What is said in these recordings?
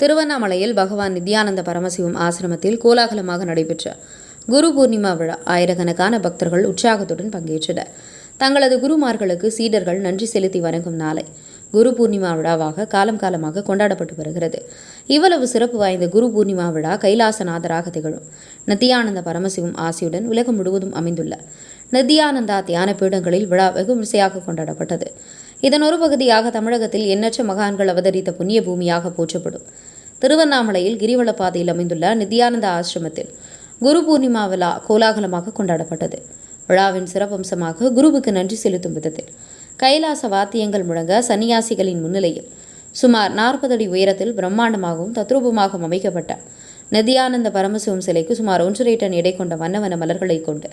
திருவண்ணாமலையில் பகவான் நித்யானந்த பரமசிவம் ஆசிரமத்தில் கோலாகலமாக நடைபெற்ற குரு பூர்ணிமா விழா ஆயிரக்கணக்கான பக்தர்கள் உற்சாகத்துடன் பங்கேற்றனர். தங்களது குருமார்களுக்கு சீடர்கள் நன்றி செலுத்தி வணங்கும் நாளை குரு பூர்ணிமா விழாவாக காலம் காலமாக கொண்டாடப்பட்டு வருகிறது. இவ்வளவு சிறப்பு வாய்ந்த குரு பூர்ணிமா விழா கைலாசநாதராக திகழும். நித்தியானந்த பரமசிவம் ஆசியுடன் உலகம் முழுவதும் அமைந்துள்ள நித்யானந்தா தியான பீடங்களில் விழா வெகு விசையாக கொண்டாடப்பட்டது. இதன் ஒரு பகுதியாக தமிழகத்தில் எண்ணற்ற மகான்கள் அவதரித்த புண்ணிய பூமியாக போற்றப்படும். திருவண்ணாமலையில் கிரிவல பாதையில் அமைந்துள்ள நித்யானந்த ஆசிரமத்தில் குரு பூர்ணிமா விழா கோலாகலமாக கொண்டாடப்பட்டது. விழாவின் சிறப்பம்சமாக குருவுக்கு நன்றி செலுத்தும் விதத்தில் கைலாச வாத்தியங்கள் முழங்க சன்னியாசிகளின் முன்னிலையில் சுமார் நாற்பது அடி உயரத்தில் பிரம்மாண்டமாகவும் தத்ரூபமாகவும் அமைக்கப்பட்ட நித்யானந்த பரமசிவம் சிலைக்கு சுமார் ஒன்றரை டன் எடை கொண்ட வண்ணவன மலர்களை கொண்டு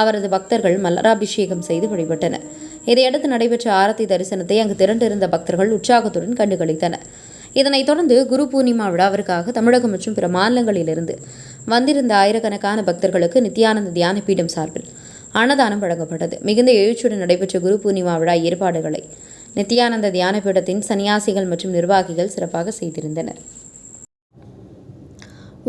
அவரது பக்தர்கள் மலராபிஷேகம் செய்து வழிபட்டனர். இதையடுத்து நடைபெற்ற ஆரத்தி தரிசனத்தை அங்கு திரண்டிருந்த பக்தர்கள் உற்சாகத்துடன் கண்டுகளித்தனர். இதனைத் தொடர்ந்து குரு பூர்ணிமா விழாவிற்காக தமிழகம் மற்றும் பிற மாநிலங்களிலிருந்து வந்திருந்த ஆயிரக்கணக்கான பக்தர்களுக்கு நித்யானந்த தியான பீடம் சார்பில் அன்னதானம் வழங்கப்பட்டது. மிகுந்த எழுச்சியுடன் நடைபெற்ற குரு பூர்ணிமா விழா ஏற்பாடுகளை நித்யானந்த தியான பீடத்தின் சன்னியாசிகள் மற்றும் நிர்வாகிகள் சிறப்பாக செய்திருந்தனர்.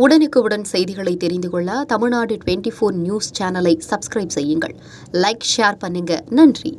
உடனுக்குடன் செய்திகளை தெரிந்து கொள்ள தமிழ்நாடு டுவெண்ட்டி ஃபோர் நியூஸ் சேனலை சப்ஸ்கிரைப் செய்யுங்கள். லைக் ஷேர் பண்ணுங்க. நன்றி.